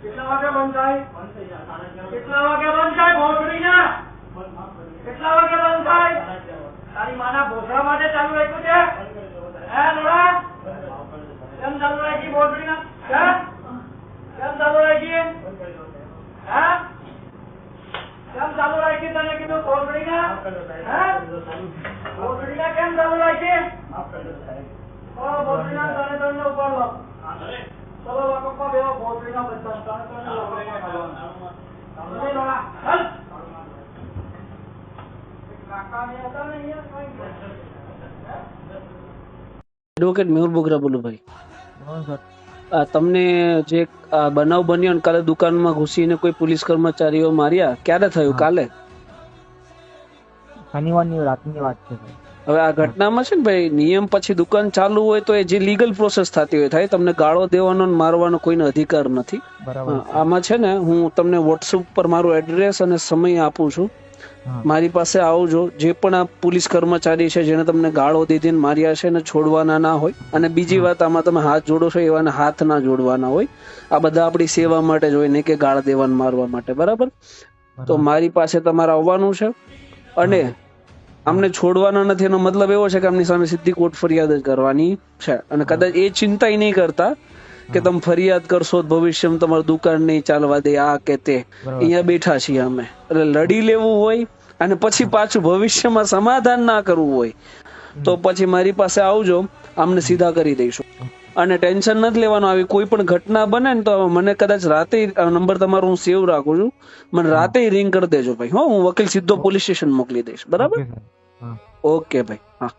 કેટલા વાગે બંધ થાય કેટલા વાગે બંધ થાય ભોસડી ના કેટલા વાગે બંધ થાય તારી માના ભોસડા માટે ચાલુ કેમ ચાલુ રાખી તને કીધું હે? ભોસડીના કેમ ચાલુ રાખે? ઓ ભોસડીના તને તને ઉપર ચલો લોકોમાં બેવો ભોસડીના બધા તને તને લોકોમાં ખાવાનું. સમજી લોડા ચાલ. કાકાને હતા ને અહીંયા એડવોકેટ મેહુલ બોગરા બોલું ભાઈ. આ તમને જે આ બનાવ બન્યો ને કાલે દુકાનમાં ઘૂસીને કોઈ પોલીસ કર્મચારીઓ માર્યા ક્યારે થયું? કાલે? શનિવારની રાતની વાત છે હવે આ ઘટનામાં છે ને ભાઈ નિયમ પછી દુકાન ચાલુ હોય તો એ જે લીગલ પ્રોસેસ થતી હોય થાય તમને ગાળો દેવાનો ને મારવાનો કોઈને અધિકાર નથી. આમાં છે ને હું તમને વોટ્સઅપ પર મારું એડ્રેસ અને સમય આપું છું. મારી પાસે આવજો જે પણ આ પોલીસ કર્મચારી છે જેને તમને ગાળો દીધી માર્યા છે ને છોડવાના ના હોય અને બીજી વાત આમાં તમે હાથ જોડો છો એવાને હાથ ના જોડવાના હોય. આ બધા આપણી સેવા માટે જ હોય ને કે ગાળ દેવાને મારવા માટે બરાબર? તો મારી પાસે તમારે આવવાનું છે. અને આમને છોડવાના નથી એનો મતલબ એવો છે કે આમની સામે સીધી કોર્ટ ફરિયાદ જ કરવાની છે. અને કદાચ એ ચિંતા નહીં કરતા કે તમે ફરિયાદ કરશો ભવિષ્યમાં તમારી દુકાન નહીં ચાલવા દે આ કે તે. અહીંયા બેઠા છીએ અમે. એટલે લડી લેવું હોય અને પછી પાછું ભવિષ્યમાં સમાધાન ના કરવું હોય તો પછી મારી પાસે આવજો આમને સીધા કરી દઈશું. અને ટેન્શન નથી લેવાનું. આવી કોઈ પણ ઘટના બને ને તો મને કદાચ રાતે નંબર તમારો હું સેવ રાખું છું. મને રાતે રિંગ કરી દેજો ભાઈ. હો હું વકીલ સીધો પોલીસ સ્ટેશન મોકલી દઈશ. બરાબર? ઓકે ઓકે ભાઈ. હા.